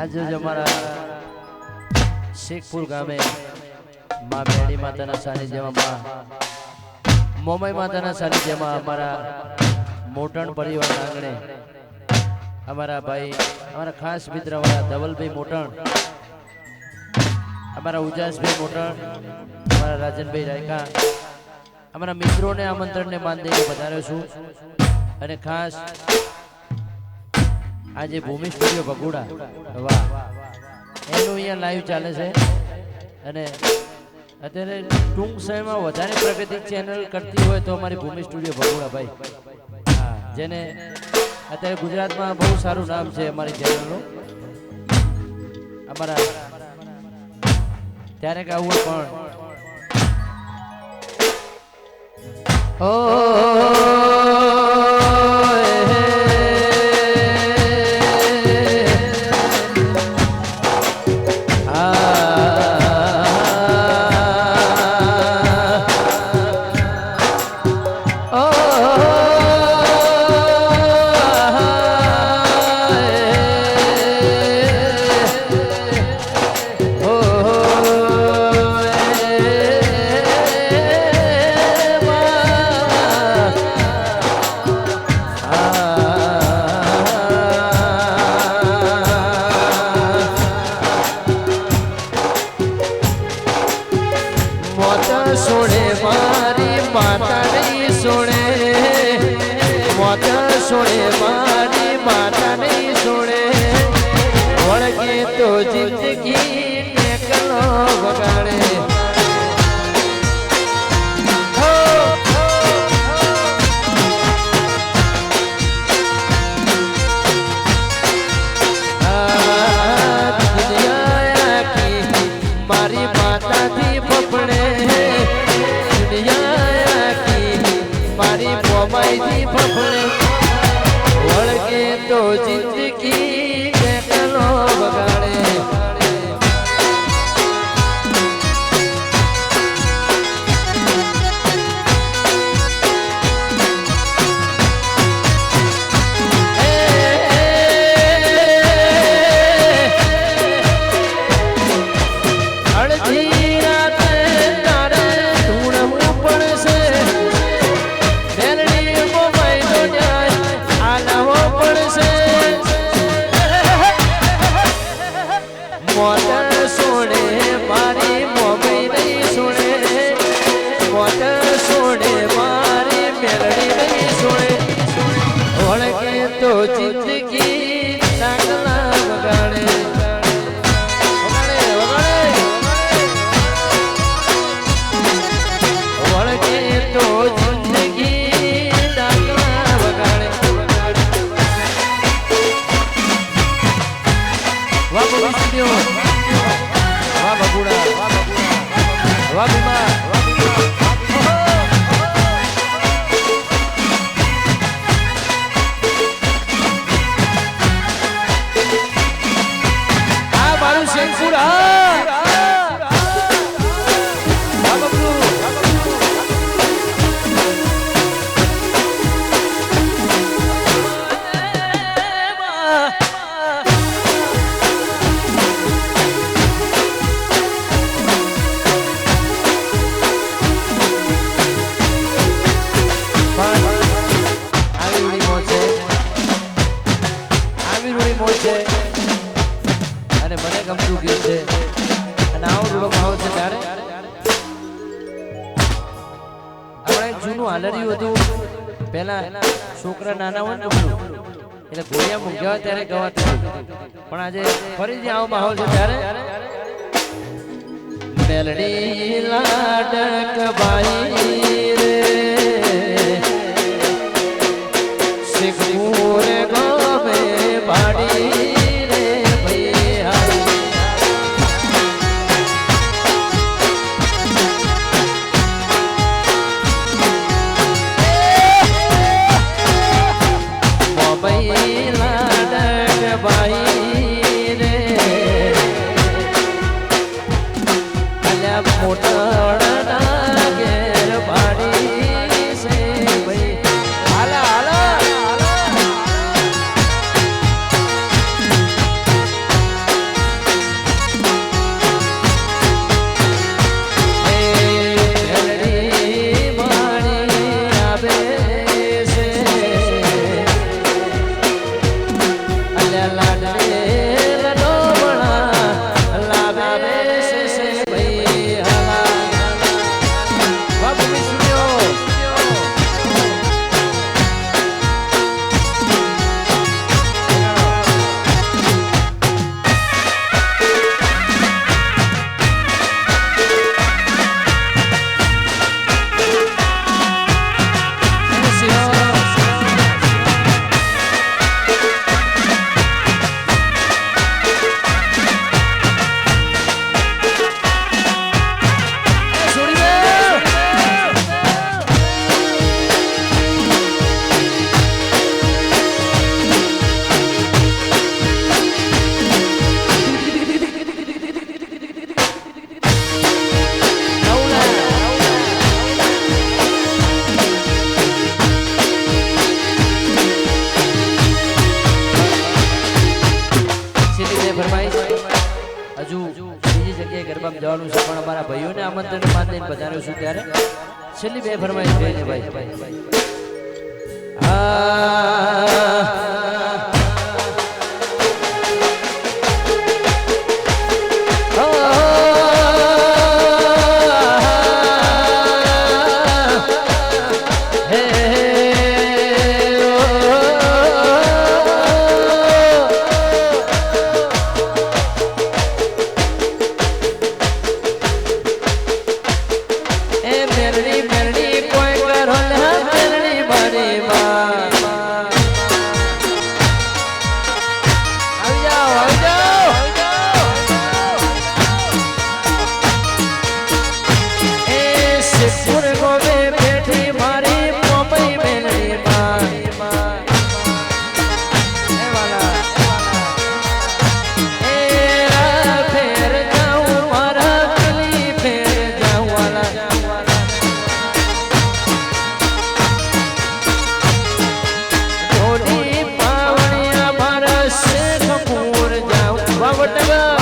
આજે જ અમારા શેખપુર ગામે મા બેડી માતાના સાનિધ્યમાં મોમાઈ માતાના સાનિધ્યમાં અમારા મોટણ પરિવારના આંગણે અમારા ભાઈ, અમારા ખાસ મિત્ર અમારા ધવલભાઈ મોટણ, અમારા ઉજાસભાઈ મોટણ, અમારા રાજનભાઈ રાયકા, અમારા મિત્રોને આમંત્રણને માન દઈને વધાર્યો છું. અને ખાસ આજે ભૂમિ સ્ટુડિયો બગુડા વાહ એનું અહીંયા લાઈવ ચાલે છે અને અત્યારે ટૂંક સમયમાં વધારે પ્રગતિ ચેનલ કરતી હોય તો અમારી ભૂમિ સ્ટુડિયો ભગુડા ભાઈ હા જેને અત્યારે ગુજરાતમાં બહુ સારું નામ છે અમારી ચેનલનું અમારા ત્યારે કે આવું પણ ઓ મોત સોણે, મારી માતા નહીં સોણે. મોત સોણે, મારી માતા નહીં સોણે. વળગે તો જિંદગી મોમાઈથી ફફડે વળગે તો જિંદગી પહેલા છોકરા નાના હોય ને એટલે ગોળિયા મૂક્યા ત્યારે ગવાતું પણ આજે ફરીથી આવો માહોલ છે ત્યારે. મેલડી લાડક બાઈ અલ્યા મોટા છેલ્લી બે ફરમાઈ ભાઈ. આ போட்டதோ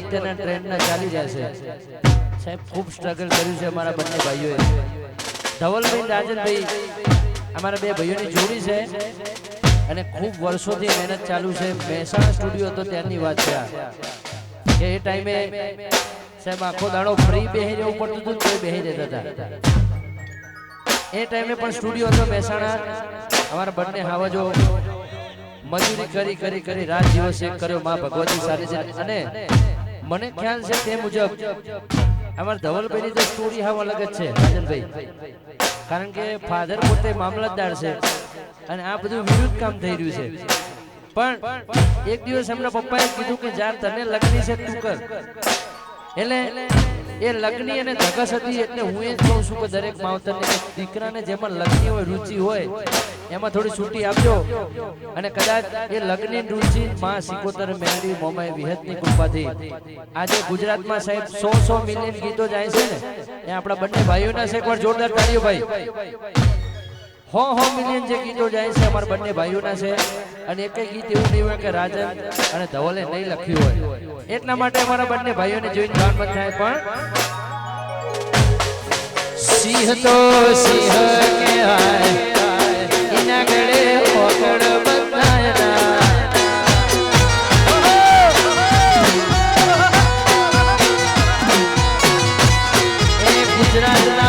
અત્યારના ટ્રેન્ડના ચાલી જાય છે. સાહેબ, ખૂબ સ્ટ્રગલ કર્યું છે અમારા બંને ભાઈઓએ. ધવલભાઈ રાજનભાઈ, અમારા બે ભાઈઓની જોડી છે અને ખૂબ વર્ષોથી મહેનત ચાલુ છે. મહેસાણા સ્ટુડિયો હતો ત્યારની વાત છે કે એ ટાઈમે સાહેબ, આખો દાડો ફ્રી બેહી રહેવું પડતું હતું તો બેહી રહેતા હતા. એ ટાઈમે પણ સ્ટુડિયો હતો મહેસાણા. અમારા બંને હાવજો મજૂરી કરી કરી કરી રાત દિવસ એક કર્યો. મા ભગવતી સારી છે. અને મને ખ્યાલ છે તે મુજબ અમારા ધવલભાઈની તો સ્ટોરી હાવ અલગ જ છે, રાજનભાઈ. કારણ કે ફાધર પોતે મામલતદાર છે અને આ બધું વિરુદ્ધ કામ થઈ રહ્યું છે. પણ એક દિવસ એમના પપ્પાએ કીધું કે જાર તને લગ્ન છે, તું કર. એટલે એ લગ્ની અને ધગસ હતી એટલે હું એ જ કહું છું કે દરેક માવતરને દીકરાને જેમાં લગ્ની હોય, રુચિ હોય એમાં થોડી છૂટી આપજો. અને કદાચ એ લગ્નની રુચિ માં સિકોતર મેળવી મોમાઈ, વિહતની કૃપાથી. આજે ગુજરાતમાં સાહેબ સો સો મિલિયન ગીતો જાય છે ને, એ આપણા બંને ભાઈઓના છે એકવાર જોરદાર તાળીઓ ભાઈ. હો હો મિલિયન જે ગીતો જાય છે અમારા બંને ભાઈઓના છે અને એક ગીત એવું નહીં હોય કે રાજન અને ધવલે નહીં લખ્યું હોય. એટલા માટે અમારા બંને ભાઈઓને જોઈને જાણ મત થાય. પણ સિંહ તો સિંહ કે એના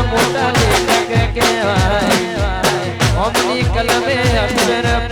મોટા લેખક કહેવાય ઓમની કલમે અક્ષર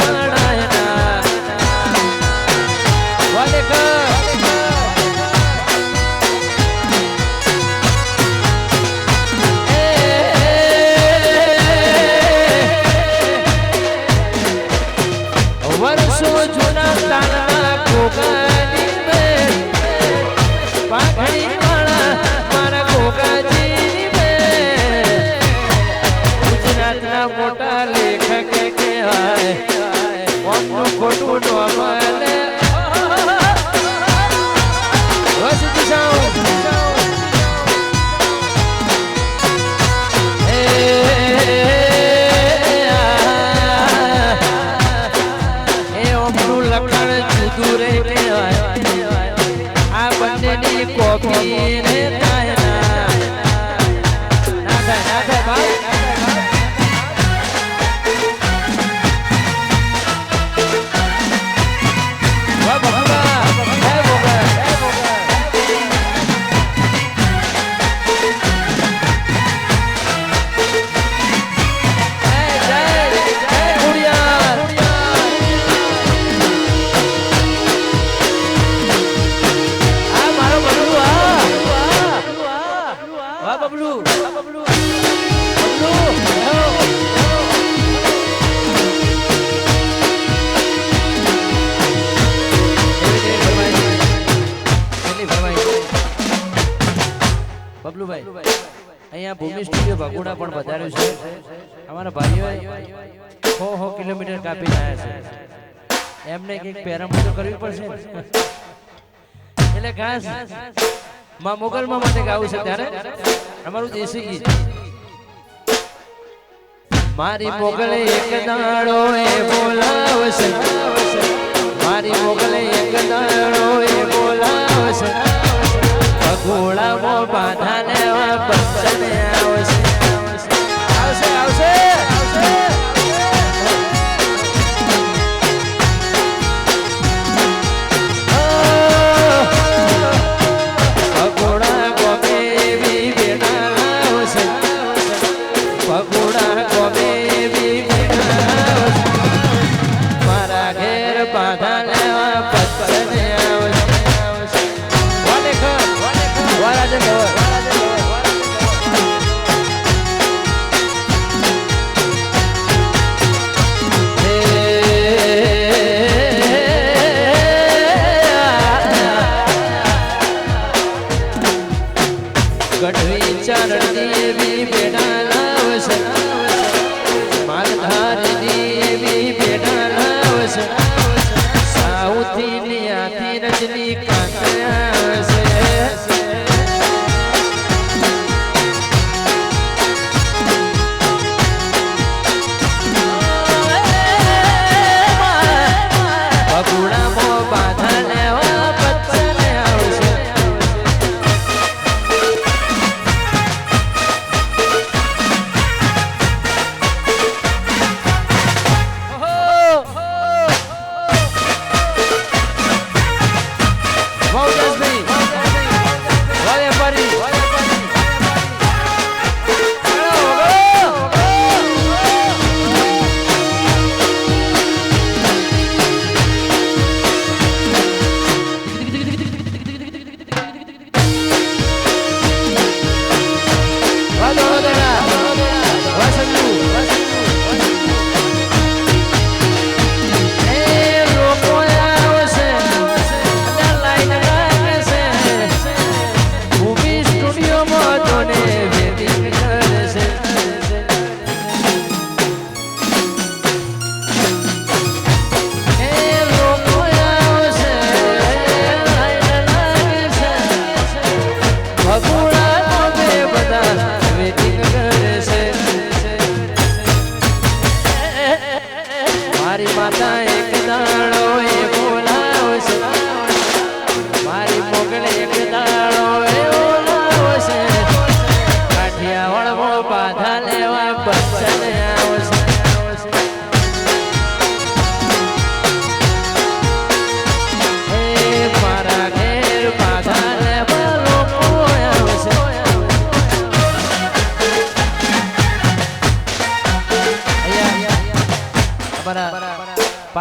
ખોટું નામ બબલુભાઈ અહીંયા ભૂમિ સ્ટુડિયો ભગુડા પણ વધાર્યું છે. અમારા ભાઈઓ હો હો કિલોમીટર કાપી આવ્યા છે. એમને કંઈક પેરામણ કરવી પડશે. એટલે ઘાસમાં મોગલમાં માટે ગાવું છે ત્યારે અમારું દેશી ગીત. મારી મોગલે એક દાડો એ બોલાવશે. મારી મોગલે એક દાડો એ બોલાવશે. ભગોળામાં બાધા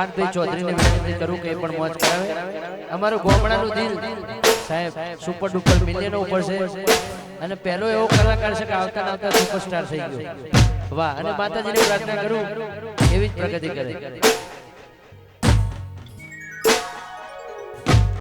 પાનભાઈ ચૌધરીને વિનંતી કરું કે પણ મોજ કરાવે. અમારું ગોમડાનું દિલ સાહેબ સુપર ડુપર મિલિયનો ઉપર છે. અને પહેલો એવો કલાકાર છે કે આવતા આવતા સુપરસ્ટાર થઈ ગયો. વાહ અને માતાજીને પ્રાર્થના કરું. એવી જ પ્રગતિ કરે.